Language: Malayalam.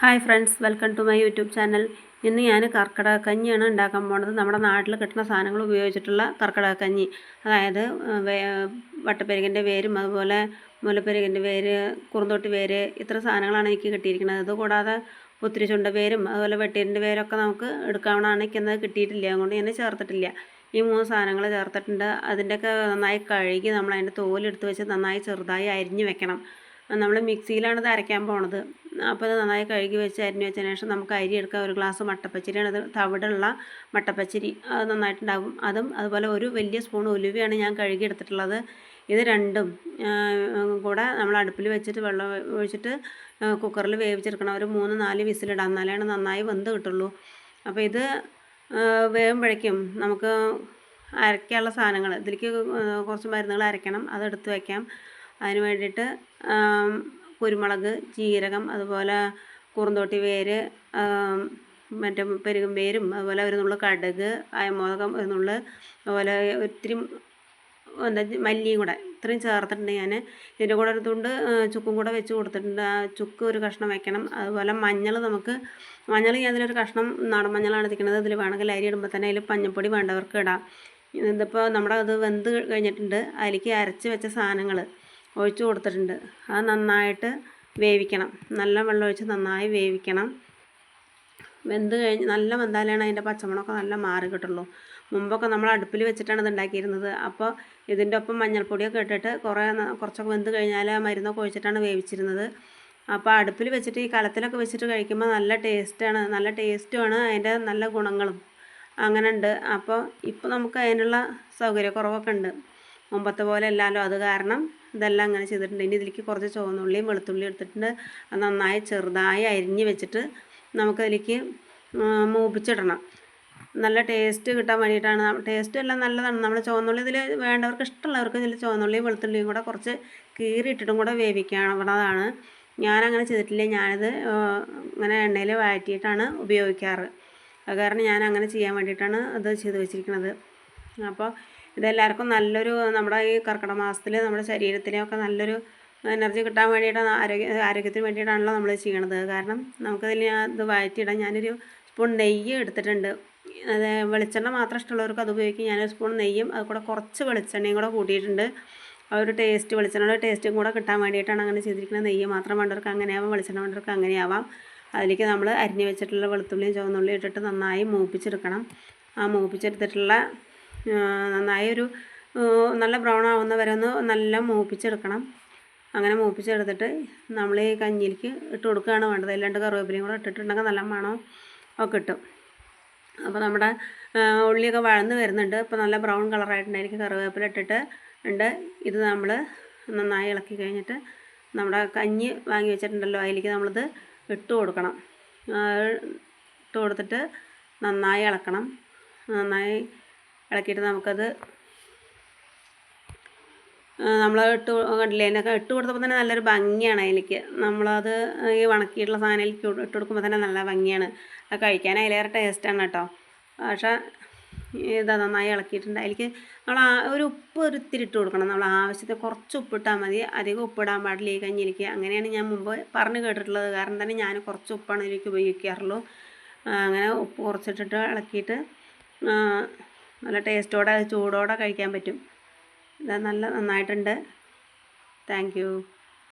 Hi friends welcome to my YouTube channel. ഇന്ന് ഞാൻ കർക്കിടക കഞ്ഞിയാണ് ഉണ്ടാക്കാൻ പോണത്. നമ്മുടെ നാട്ടിൽ കിട്ടുന്ന സാധനങ്ങൾ ഉപയോഗിച്ചിട്ടുള്ള കർക്കിടക കഞ്ഞി. അതായത് വട്ടപ്പെരുകിന്റെ വേരും അതുപോലെ മുലപ്പെരുകിന്റെ വേര് കുറുന്തോട്ടി വേര് ഇത്ര സാധനങ്ങളാണ് എനിക്ക് കിട്ടിയിരിക്കുന്നത്. അതുകൂടാതെ ഒത്തിരി ചുണ്ട വേരും അതുപോലെ വെട്ടീരിന്റെ വേരൊക്കെ നമുക്ക് എടുക്കാവുന്നതാണ്. എനിക്കെന്നത് കിട്ടിയിട്ടില്ല. അതുകൊണ്ട് ഞാൻ ചേർത്തിട്ടില്ല. ഈ മൂന്ന് സാധനങ്ങൾ ചേർത്തിട്ടുണ്ട്. അതിന്റെയൊക്കെ നന്നായി കഴുകി നമ്മൾ അതിന്റെ തോലെടുത്ത് വെച്ച് നന്നായി ചെറുതായി അരിഞ്ഞ് വെക്കണം. നമ്മൾ മിക്സിയിലാണ് ഇത് അരയ്ക്കാൻ പോണത്. അപ്പോൾ അത് നന്നായി കഴുകി വെച്ച് അരിഞ്ഞ് വെച്ചതിന് ശേഷം നമുക്ക് അരി എടുക്കാം. ഒരു ഗ്ലാസ് മട്ടപ്പച്ചരിയാണ്. അത് തവിടുള്ള മട്ടപ്പച്ചരി അത് നന്നായിട്ടുണ്ടാകും. അതും അതുപോലെ ഒരു വലിയ സ്പൂൺ ഉലുവയാണ് ഞാൻ കഴുകി എടുത്തിട്ടുള്ളത്. ഇത് രണ്ടും കൂടെ നമ്മൾ അടുപ്പിൽ വെച്ചിട്ട് വെള്ളം ഒഴിച്ചിട്ട് കുക്കറിൽ വേവിച്ചെടുക്കണം. ഒരു മൂന്ന് നാല് വിസിലിടാം. എന്നാലാണ് നന്നായി വെന്ത് കിട്ടുള്ളൂ. അപ്പോൾ ഇത് വേകുമ്പോഴേക്കും നമുക്ക് അരയ്ക്കാനുള്ള സാധനങ്ങൾ ഇതിലേക്ക് കുറച്ച് മരുന്നുകൾ അരയ്ക്കണം. അതെടുത്ത് വയ്ക്കാം. അതിന് വേണ്ടിയിട്ട് കുരുമുളക് ജീരകം അതുപോലെ കുറുന്തോട്ടി വേര് മറ്റേ പെരുകും വേരും അതുപോലെ ഒരു നുള്ളു കടുക് അയമോദകം ഒരു നുള്ളു അതുപോലെ ഒത്തിരി എന്താ മല്ലിയും കൂടെ ഇത്രയും ചേർത്തിട്ടുണ്ട് ഞാൻ. ഇതിന്റെ കൂടെ ഒരു തുണ്ട് ചുക്കും കൂടെ വെച്ച് കൊടുത്തിട്ടുണ്ട്. ആ ചുക്ക് ഒരു കഷ്ണം വെക്കണം. അതുപോലെ മഞ്ഞൾ നമുക്ക് മഞ്ഞൾ ഞാൻ അതിലൊരു കഷ്ണം നാടൻ മഞ്ഞളാണ് എത്തിക്കുന്നത് ഇതിൽ വേണമെങ്കിൽ അരി ഇടുമ്പോൾ തന്നെ അതിൽ പഞ്ഞപ്പൊടി വേണ്ടവർക്ക് ഇടാം. ഇതിപ്പോൾ നമ്മുടെ അത് വെന്ത് കഴിഞ്ഞിട്ടുണ്ട്. അതിലേക്ക് അരച്ച് വെച്ച സാധനങ്ങൾ ഒഴിച്ച് കൊടുത്തിട്ടുണ്ട്. അത് നന്നായിട്ട് വേവിക്കണം. നല്ല വെള്ളം ഒഴിച്ച് നന്നായി വേവിക്കണം. വെന്ത് കഴിഞ്ഞ് നല്ല വെന്താലാണ് അതിന്റെ പച്ചമുളകൊക്കെ നല്ല മാറി കിട്ടുള്ളൂ. മുമ്പൊക്കെ നമ്മൾ അടുപ്പിൽ വെച്ചിട്ടാണ് ഇത് ഉണ്ടാക്കിയിരുന്നത്. അപ്പോൾ ഇതിന്റെ ഒപ്പം മഞ്ഞൾപ്പൊടിയൊക്കെ ഇട്ടിട്ട് കുറേ കുറച്ചൊക്കെ വെന്ത് കഴിഞ്ഞാൽ ആ മരുന്നൊക്കെ ഒഴിച്ചിട്ടാണ് വേവിച്ചിരുന്നത്. അപ്പോൾ അടുപ്പിൽ വെച്ചിട്ട് ഈ കലത്തിലൊക്കെ വെച്ചിട്ട് കഴിക്കുമ്പോൾ നല്ല ടേസ്റ്റാണ്. നല്ല ടേസ്റ്റുമാണ് അതിന്റെ നല്ല ഗുണങ്ങളും. അങ്ങനെ ഉണ്ട്. അപ്പോൾ ഇപ്പോൾ നമുക്ക് അതിനുള്ള സൗകര്യക്കുറവൊക്കെ ഉണ്ട്. മുമ്പത്തെ പോലെ അല്ലല്ലോ. അത് കാരണം ഇതെല്ലാം അങ്ങനെ ചെയ്തിട്ടുണ്ട്. ഇനി ഇതിലേക്ക് കുറച്ച് ചുവന്നുള്ളിയും വെളുത്തുള്ളിയും എടുത്തിട്ടുണ്ട്. നന്നായി ചെറുതായി അരിഞ്ഞ് വെച്ചിട്ട് നമുക്കതിലേക്ക് മൂപ്പിച്ചിടണം. നല്ല ടേസ്റ്റ് കിട്ടാൻ വേണ്ടിയിട്ടാണ്. ടേസ്റ്റ് എല്ലാം നല്ലതാണ്. നമ്മൾ ചുവന്നുള്ളി ഇതിൽ വേണ്ടവർക്ക് ഇഷ്ടമുള്ളവർക്ക് ഇതിൽ ചുവന്നുള്ളിയും വെളുത്തുള്ളിയും കൂടെ കുറച്ച് കീറിയിട്ടിട്ടും കൂടെ വേവിക്കാവുന്നതാണ്. ഞാനങ്ങനെ ചെയ്തിട്ടില്ല. ഞാനിത് ഇങ്ങനെ എണ്ണയിൽ വഴറ്റിയിട്ടാണ് ഉപയോഗിക്കാറ്. അത് കാരണം ഞാൻ അങ്ങനെ ചെയ്യാൻ വേണ്ടിയിട്ടാണ് അത് ചെയ്ത് വെച്ചിരിക്കുന്നത്. അപ്പോൾ ഇതെല്ലാവർക്കും നല്ലൊരു നമ്മുടെ ഈ കർക്കിടക മാസത്തിൽ നമ്മുടെ ശരീരത്തിലൊക്കെ നല്ലൊരു എനർജി കിട്ടാൻ വേണ്ടിയിട്ടാണ് ആരോഗ്യ ആരോഗ്യത്തിന് വേണ്ടിയിട്ടാണല്ലോ നമ്മൾ ചെയ്യണത്. കാരണം നമുക്കതിൽ ഇത് വഴറ്റിയിടാൻ ഞാനൊരു സ്പൂൺ നെയ്യ് എടുത്തിട്ടുണ്ട്. അത് വെളിച്ചെണ്ണ മാത്രം ഇഷ്ടമുള്ളവർക്ക് അത് ഉപയോഗിക്കും. ഞാനൊരു സ്പൂൺ നെയ്യും അത് കൂടെ കുറച്ച് വെളിച്ചെണ്ണയും കൂടെ കൂട്ടിയിട്ടുണ്ട്. ആ ഒരു ടേസ്റ്റ് വെളിച്ചെണ്ണയുടെ ടേസ്റ്റും കൂടെ കിട്ടാൻ വേണ്ടിയിട്ടാണ് അങ്ങനെ ചെയ്തിരിക്കുന്നത്. നെയ്യ് മാത്രം വേണ്ടവർക്ക് അങ്ങനെയാവാം വെളിച്ചെണ്ണ വേണ്ടവർക്ക് അങ്ങനെയാവാം. അതിലേക്ക് നമ്മൾ അരിഞ്ഞു വെച്ചിട്ടുള്ള വെളുത്തുള്ളിയും ചുവന്നുള്ളിയും ഇട്ടിട്ട് നന്നായി മൂപ്പിച്ചെടുക്കണം. ആ മൂപ്പിച്ചെടുത്തിട്ടുള്ള നന്നായി ഒരു നല്ല ബ്രൗൺ ആവുന്ന വരെ ഒന്ന് നല്ല മൂപ്പിച്ചെടുക്കണം. അങ്ങനെ മൂപ്പിച്ചെടുത്തിട്ട് നമ്മൾ ഈ കഞ്ഞിയിലേക്ക് ഇട്ട് കൊടുക്കുകയാണ് വേണ്ടത്. അല്ലാണ്ട് കറിവേപ്പിലയും കൂടെ ഇട്ടിട്ടുണ്ടെങ്കിൽ നല്ല മണം ഒക്കെ കിട്ടും. അപ്പോൾ നമ്മുടെ ഉള്ളിയൊക്കെ വഴന്ന് വരുന്നുണ്ട്. അപ്പോൾ നല്ല ബ്രൗൺ കളറായിട്ടുണ്ടായിരിക്കും കറിവേപ്പില ഇട്ടിട്ട് ഉണ്ട്. ഇത് നമ്മൾ നന്നായി ഇളക്കി കഴിഞ്ഞിട്ട് നമ്മുടെ കഞ്ഞി വാങ്ങി വെച്ചിട്ടുണ്ടല്ലോ അതിലേക്ക് നമ്മളിത് ഇട്ട് കൊടുക്കണം. ഇട്ട് കൊടുത്തിട്ട് നന്നായി ഇളക്കണം. നന്നായി ഇളക്കിയിട്ട് നമുക്കത് നമ്മൾ ഇട്ട് കണ്ടില്ലേ? അതിനൊക്കെ ഇട്ട് കൊടുത്തപ്പോൾ തന്നെ നല്ലൊരു ഭംഗിയാണ് അതിലേക്ക്. നമ്മളത് ഈ ഉണക്കിയിട്ടുള്ള സാധനത്തിലേക്ക് ഇട്ട് കൊടുക്കുമ്പോൾ തന്നെ നല്ല ഭംഗിയാണ്. അത് കഴിക്കാൻ അതിലേറെ ടേസ്റ്റാണ് കേട്ടോ. പക്ഷേ ഇതാ നന്നായി ഇളക്കിയിട്ടുണ്ട്. അതിലേക്ക് നമ്മൾ ഒരു ഉപ്പ് ഒരു ഇത്തിരി ഇട്ട് കൊടുക്കണം. നമ്മൾ ആവശ്യത്തിന് കുറച്ച് ഉപ്പിട്ടാൽ മതി. അധികം ഉപ്പിടാൻ പാടില്ല ഈ കഞ്ഞിയിലേക്ക്. അങ്ങനെയാണ് ഞാൻ മുമ്പ് പറഞ്ഞു കേട്ടിട്ടുള്ളത്. കാരണം തന്നെ ഞാൻ കുറച്ച് ഉപ്പാണ് ഇതിലേക്ക് ഉപയോഗിക്കാറുള്ളൂ. അങ്ങനെ ഉപ്പ് കുറച്ചിട്ടിട്ട് ഇളക്കിയിട്ട് നല്ല ടേസ്റ്റോടെ ചൂടോടെ കഴിക്കാൻ പറ്റും. ഇത് നല്ല നന്നായിട്ടുണ്ട്. താങ്ക്